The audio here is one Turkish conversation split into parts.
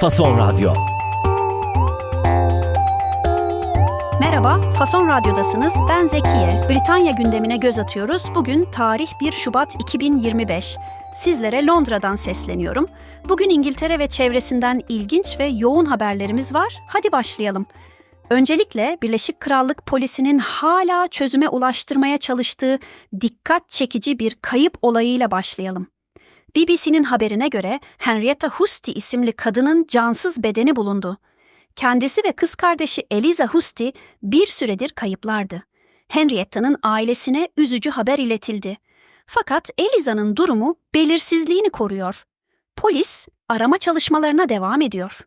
Fason Radyo. Merhaba, Fason Radyo'dasınız. Ben Zekiye. Britanya gündemine göz atıyoruz. Bugün tarih 1 Şubat 2025. Sizlere Londra'dan sesleniyorum. Bugün İngiltere ve çevresinden ilginç ve yoğun haberlerimiz var. Hadi başlayalım. Öncelikle Birleşik Krallık polisinin hala çözüme ulaştırmaya çalıştığı dikkat çekici bir kayıp olayıyla başlayalım. BBC'nin haberine göre Henrietta Husty isimli kadının cansız bedeni bulundu. Kendisi ve kız kardeşi Eliza Husty bir süredir kayıplardı. Henrietta'nın ailesine üzücü haber iletildi. Fakat Eliza'nın durumu belirsizliğini koruyor. Polis arama çalışmalarına devam ediyor.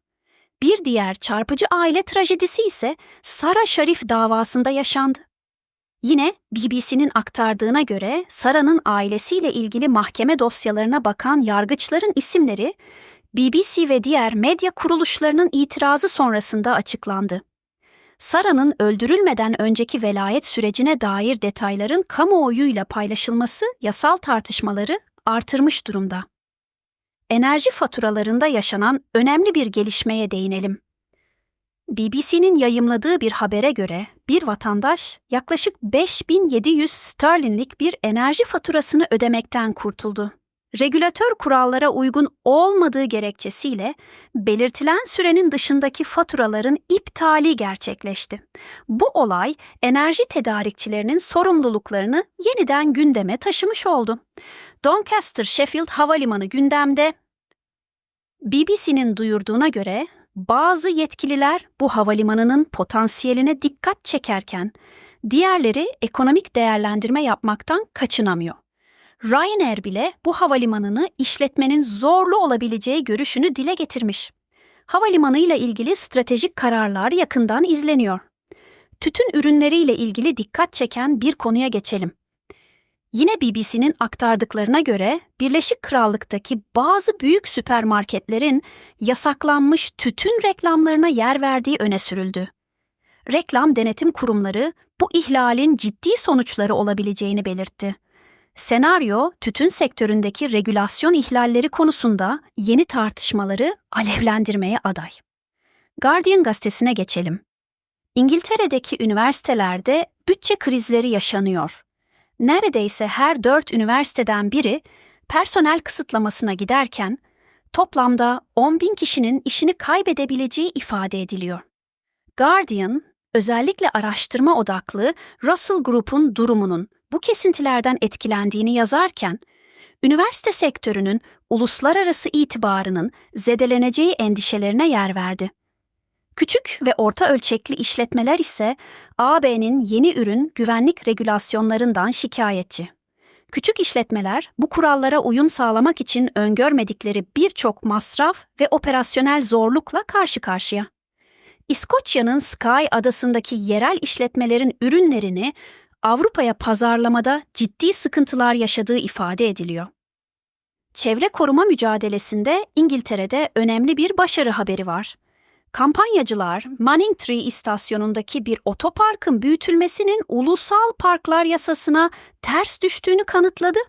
Bir diğer çarpıcı aile trajedisi ise Sara Sharif davasında yaşandı. Yine BBC'nin aktardığına göre Sara'nın ailesiyle ilgili mahkeme dosyalarına bakan yargıçların isimleri BBC ve diğer medya kuruluşlarının itirazı sonrasında açıklandı. Sara'nın öldürülmeden önceki velayet sürecine dair detayların kamuoyuyla paylaşılması yasal tartışmaları artırmış durumda. Enerji faturalarında yaşanan önemli bir gelişmeye değinelim. BBC'nin yayımladığı bir habere göre bir vatandaş yaklaşık 5700 sterlinlik bir enerji faturasını ödemekten kurtuldu. Regülatör kurallara uygun olmadığı gerekçesiyle belirtilen sürenin dışındaki faturaların iptali gerçekleşti. Bu olay enerji tedarikçilerinin sorumluluklarını yeniden gündeme taşımış oldu. Doncaster Sheffield Havalimanı gündemde. BBC'nin duyurduğuna göre bazı yetkililer bu havalimanının potansiyeline dikkat çekerken diğerleri ekonomik değerlendirme yapmaktan kaçınamıyor. Ryanair bile bu havalimanını işletmenin zorlu olabileceği görüşünü dile getirmiş. Havalimanıyla ilgili stratejik kararlar yakından izleniyor. Tütün ürünleriyle ilgili dikkat çeken bir konuya geçelim. Yine BBC'nin aktardıklarına göre Birleşik Krallık'taki bazı büyük süpermarketlerin yasaklanmış tütün reklamlarına yer verdiği öne sürüldü. Reklam denetim kurumları bu ihlalin ciddi sonuçları olabileceğini belirtti. Senaryo, tütün sektöründeki regülasyon ihlalleri konusunda yeni tartışmaları alevlendirmeye aday. Guardian gazetesine geçelim. İngiltere'deki üniversitelerde bütçe krizleri yaşanıyor. Neredeyse her dört üniversiteden biri personel kısıtlamasına giderken toplamda 10 bin kişinin işini kaybedebileceği ifade ediliyor. Guardian, özellikle araştırma odaklı Russell Group'un durumunun bu kesintilerden etkilendiğini yazarken, üniversite sektörünün uluslararası itibarının zedeleneceği endişelerine yer verdi. Küçük ve orta ölçekli işletmeler ise AB'nin yeni ürün güvenlik regülasyonlarından şikayetçi. Küçük işletmeler bu kurallara uyum sağlamak için öngörmedikleri birçok masraf ve operasyonel zorlukla karşı karşıya. İskoçya'nın Skye adasındaki yerel işletmelerin ürünlerini Avrupa'ya pazarlamada ciddi sıkıntılar yaşadığı ifade ediliyor. Çevre koruma mücadelesinde İngiltere'de önemli bir başarı haberi var. Kampanyacılar Manningtree istasyonundaki bir otoparkın büyütülmesinin ulusal parklar yasasına ters düştüğünü kanıtladı.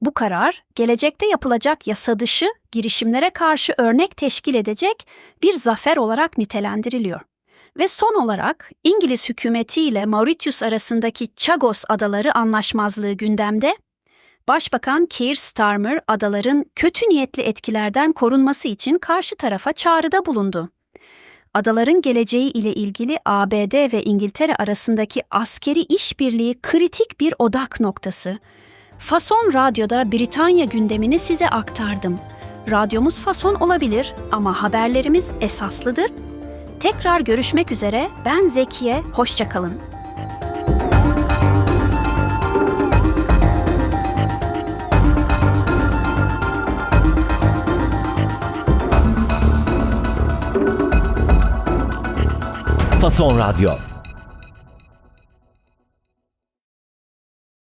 Bu karar gelecekte yapılacak yasa dışı girişimlere karşı örnek teşkil edecek bir zafer olarak nitelendiriliyor. Ve son olarak İngiliz hükümeti ile Mauritius arasındaki Chagos Adaları anlaşmazlığı gündemde. Başbakan Keir Starmer adaların kötü niyetli etkilerden korunması için karşı tarafa çağrıda bulundu. Adaların geleceği ile ilgili ABD ve İngiltere arasındaki askeri işbirliği kritik bir odak noktası. Fason Radyo'da Britanya gündemini size aktardım. Radyomuz fason olabilir ama haberlerimiz esaslıdır Tekrar görüşmek üzere. Ben Zekiye. Hoşçakalın. Fason Radyo.